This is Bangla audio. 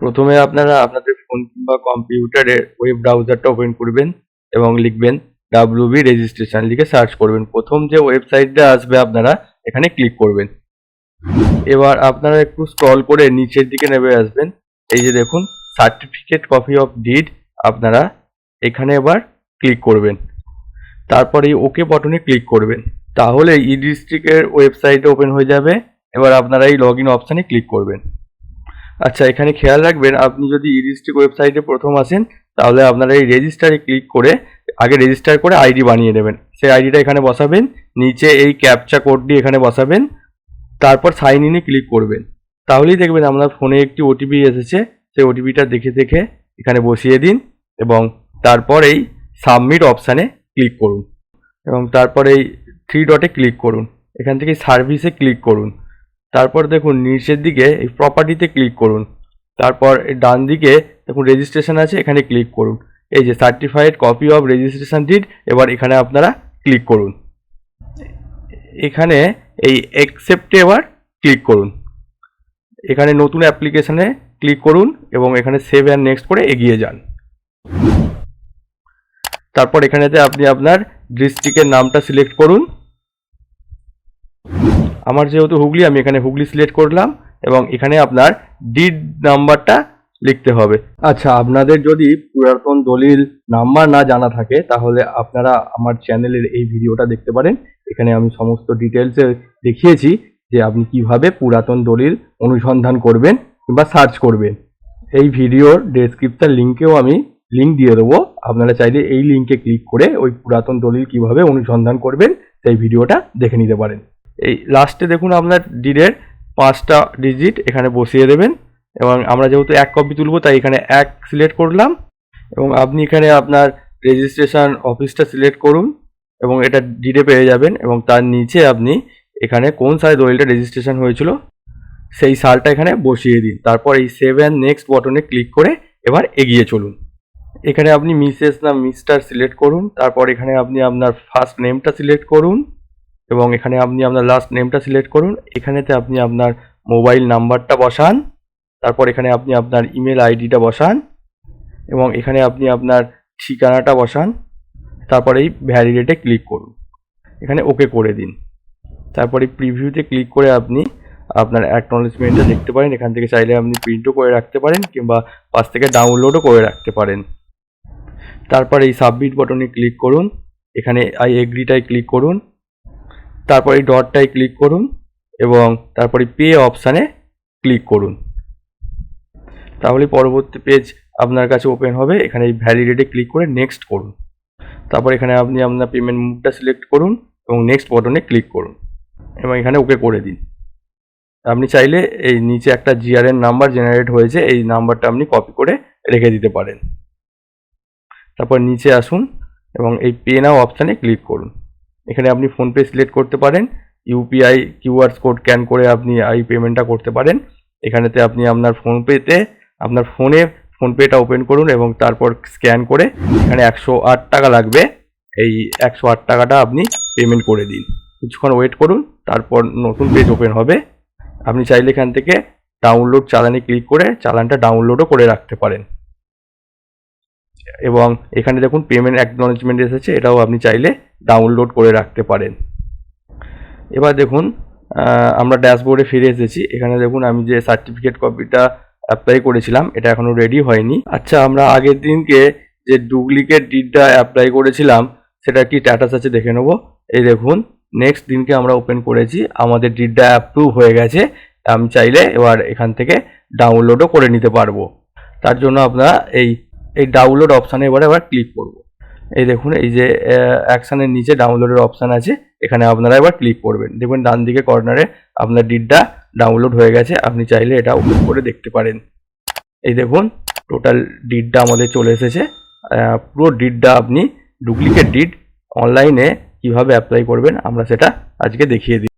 প্রথমে আপনারা আপনাদের ফোন কিংবা কম্পিউটারের ওয়েব ব্রাউজারটা ওপেন করবেন এবং লিখবেন ডাব্লিউবি রেজিস্ট্রেশন লিখে সার্চ করবেন। প্রথম যে ওয়েবসাইটটা আসবে আপনারা, এখানে ক্লিক করবেন। এবার আপনারা একটু স্ক্রল করে নিচের দিকে নেমে আসবেন। এই যে দেখুন সার্টিফিকেট কপি অফ ডিড আপনারা এখানে এবার ক্লিক করবেন। তারপরে এই ওকে বটনে ক্লিক করবেন। তাহলে ই ডিস্ট্রিক্টের ওয়েবসাইট ওপেন হয়ে যাবে। এবার আপনারা এই লগ ইন অপশানে ক্লিক করবেন। আচ্ছা এখানে খেয়াল রাখবেন, আপনি যদি ই ওয়েবসাইটে প্রথম আসেন, তাহলে আপনারা এই রেজিস্টারে ক্লিক করে, আগে রেজিস্টার করে আইডি বানিয়ে নেবেন। সেই আইডিটা এখানে বসাবেন, নিচে এই ক্যাপচা কোডটি এখানে বসাবেন, তারপর সাইন ইনে ক্লিক করবেন। তাহলেই দেখবেন আপনার ফোনে একটি ওটিপি এসেছে, সেই ওটিপিটা দেখে দেখে এখানে বসিয়ে দিন এবং তারপর এই সাবমিট অপশানে ক্লিক করুন। এবং তারপর এই থ্রি ডটে ক্লিক করুন। এখান থেকে সার্ভিসে ক্লিক করুন। তারপর দেখুন নিচের দিকে এই প্রপার্টিতে ক্লিক করুন। তারপর ডান দিকে দেখুন রেজিস্ট্রেশন আছে, এখানে ক্লিক করুন। এই যে certified copy of registration deed এবার এখানে আপনারা ক্লিক করুন। এখানে এই অ্যাকসেপ্টে এবার ক্লিক করুন। এখানে নতুন অ্যাপ্লিকেশনে ক্লিক করুন এবং এখানে সেভ অ্যান্ড নেক্সট করে এগিয়ে যান। তারপর এখানেতে আপনি আপনার ডিস্ট্রিক্টের নামটা সিলেক্ট করুন। আমার যেহেতু হুগলি, আমি এখানে হুগলি সিলেক্ট করলাম এবং এখানে আপনার ডিড নাম্বারটা লিখতে হবে। আচ্ছা আপনাদের যদি পুরাতন দলিল নাম্বার না জানা থাকে, তাহলে আপনারা আমার চ্যানেলের এই ভিডিওটা দেখতে পারেন। এখানে আমি সমস্ত ডিটেলসে দেখিয়েছি যে আপনি কীভাবে পুরাতন দলিল অনুসন্ধান করবেন কিংবা সার্চ করবেন। এই ভিডিওর ডেসক্রিপশন লিঙ্কেও আমি লিঙ্ক দিয়ে দেবো। আপনারা চাইলে এই লিঙ্কে ক্লিক করে ওই পুরাতন দলিল কীভাবে অনুসন্ধান করবেন, সেই ভিডিওটা দেখে নিতে পারেন। এই লাস্টে দেখুন আপনার ডিডের পাঁচটা ডিজিট এখানে বসিয়ে দেবেন এবং আমরা যেহেতু এক কপি তুলব, তাই এখানে এক সিলেক্ট করলাম এবং আপনি এখানে আপনার রেজিস্ট্রেশন অফিসটা সিলেক্ট করুন এবং এটা ডিডে পেয়ে যাবেন এবং তার নিচে আপনি এখানে কোন সালে দলিলটা রেজিস্ট্রেশন হয়েছিল সেই সালটা এখানে বসিয়ে দিন। তারপর এই সেভ অ্যান্ড নেক্সট বটনে ক্লিক করে এবার এগিয়ে চলুন। এখানে আপনি মিসেস না মিস্টার সিলেক্ট করুন। তারপর এখানে আপনি আপনার ফার্স্ট নেমটা সিলেক্ট করুন। এবং এখানে আপনি আপনার লাস্ট নেমটা সিলেক্ট করুন। এখানেতে আপনি আপনার মোবাইল নাম্বারটা বসান। তারপর এখানে আপনি আপনার ইমেল আইডিটা বসান এবং এখানে আপনি আপনার ঠিকানাটা বসান। তারপর এই ভ্যালিডেটে ক্লিক করুন। এখানে ওকে করে দিন। তারপরে প্রিভিউতে ক্লিক করে আপনি আপনার অ্যাকনলেজমেন্টটা দেখতে পারেন। এখান থেকে চাইলে আপনি প্রিন্টও করে রাখতে পারেন কিংবা পাশ থেকে ডাউনলোডও করে রাখতে পারেন। তারপর এই সাবমিট বটনে ক্লিক করুন। এখানে আই এগ্রিটায় ক্লিক করুন। তারপর এই ডটটায় ক্লিক করুন এবং তারপরে পে অপশানে ক্লিক করুন। তাহলে পরবর্তী পেজ আপনার কাছে ওপেন হবে। এখানে এই ভ্যালিডেটে ক্লিক করে নেক্সট করুন। তারপর এখানে আপনি আপনার পেমেন্ট মুডটা সিলেক্ট করুন এবং নেক্সট বটনে ক্লিক করুন এবং এখানে ওকে করে দিন। আপনি চাইলে এই নিচে একটা জিআরএন নাম্বার জেনারেট হয়েছে, এই নাম্বারটা আপনি কপি করে রেখে দিতে পারেন। তারপর নিচে আসুন এবং এই পে নাও অপশানে ক্লিক করুন। এখানে আপনি ফোনপে সিলেক্ট করতে পারেন। ইউপিআই কিউআর কোড স্ক্যান করে আপনি এই পেমেন্টটা করতে পারেন। এখানেতে আপনি আপনার ফোনপেতে, আপনার ফোনে ফোনপেটা ওপেন করুন এবং তারপর স্ক্যান করে এখানে একশো আট টাকা লাগবে। এই একশো আট টাকাটা আপনি পেমেন্ট করে দিন। কিছুক্ষণ ওয়েট করুন, তারপর নতুন পেজ ওপেন হবে। আপনি চাইলে এখান থেকে ডাউনলোড চালানে ক্লিক করে চালানটা ডাউনলোডও করে রাখতে পারেন। এবং এখানে দেখুন পেমেন্ট অ্যাকনলেজমেন্ট এসেছে, এটাও আপনি চাইলে ডাউনলোড করে রাখতে পারেন। এবার দেখুন আমরা ড্যাশবোর্ডে ফিরে এসেছি। এখানে দেখুন, আমি যে সার্টিফিকেট কপিটা অ্যাপ্লাই করেছিলাম, এটা এখনও রেডি হয়নি। আচ্ছা আমরা আগের দিনকে যে ডুপ্লিকেট ডিডটা অ্যাপ্লাই করেছিলাম সেটা কি স্ট্যাটাস আছে দেখে নেব। এই দেখুন নেক্সট দিনকে আমরা ওপেন করেছি, আমাদের ডিডটা অ্যাপ্রুভ হয়ে গেছে। আমি চাইলে এবার এখান থেকে ডাউনলোডও করে নিতে পারব। তার জন্য আপনারা এই এই ডাউনলোড অপশানে এবারে এবার ক্লিক করব। এই দেখুন, এই যে অ্যাকশানের নিচে ডাউনলোডের অপশান আছে। এখানে আপনারা এবার ক্লিক করবেন। দেখবেন ডান দিকে কর্নারে আপনার ডিটটা ডাউনলোড হয়ে গেছে। আপনি চাইলে এটা ওপেন করে দেখতে পারেন। এই দেখুন টোটাল ডিটটা আমাদের চলে এসেছে। পুরো ডিটটা আপনি ডুপ্লিকেট ডিট অনলাইনে কীভাবে অ্যাপ্লাই করবেন, আমরা সেটা আজকে দেখিয়ে দিই।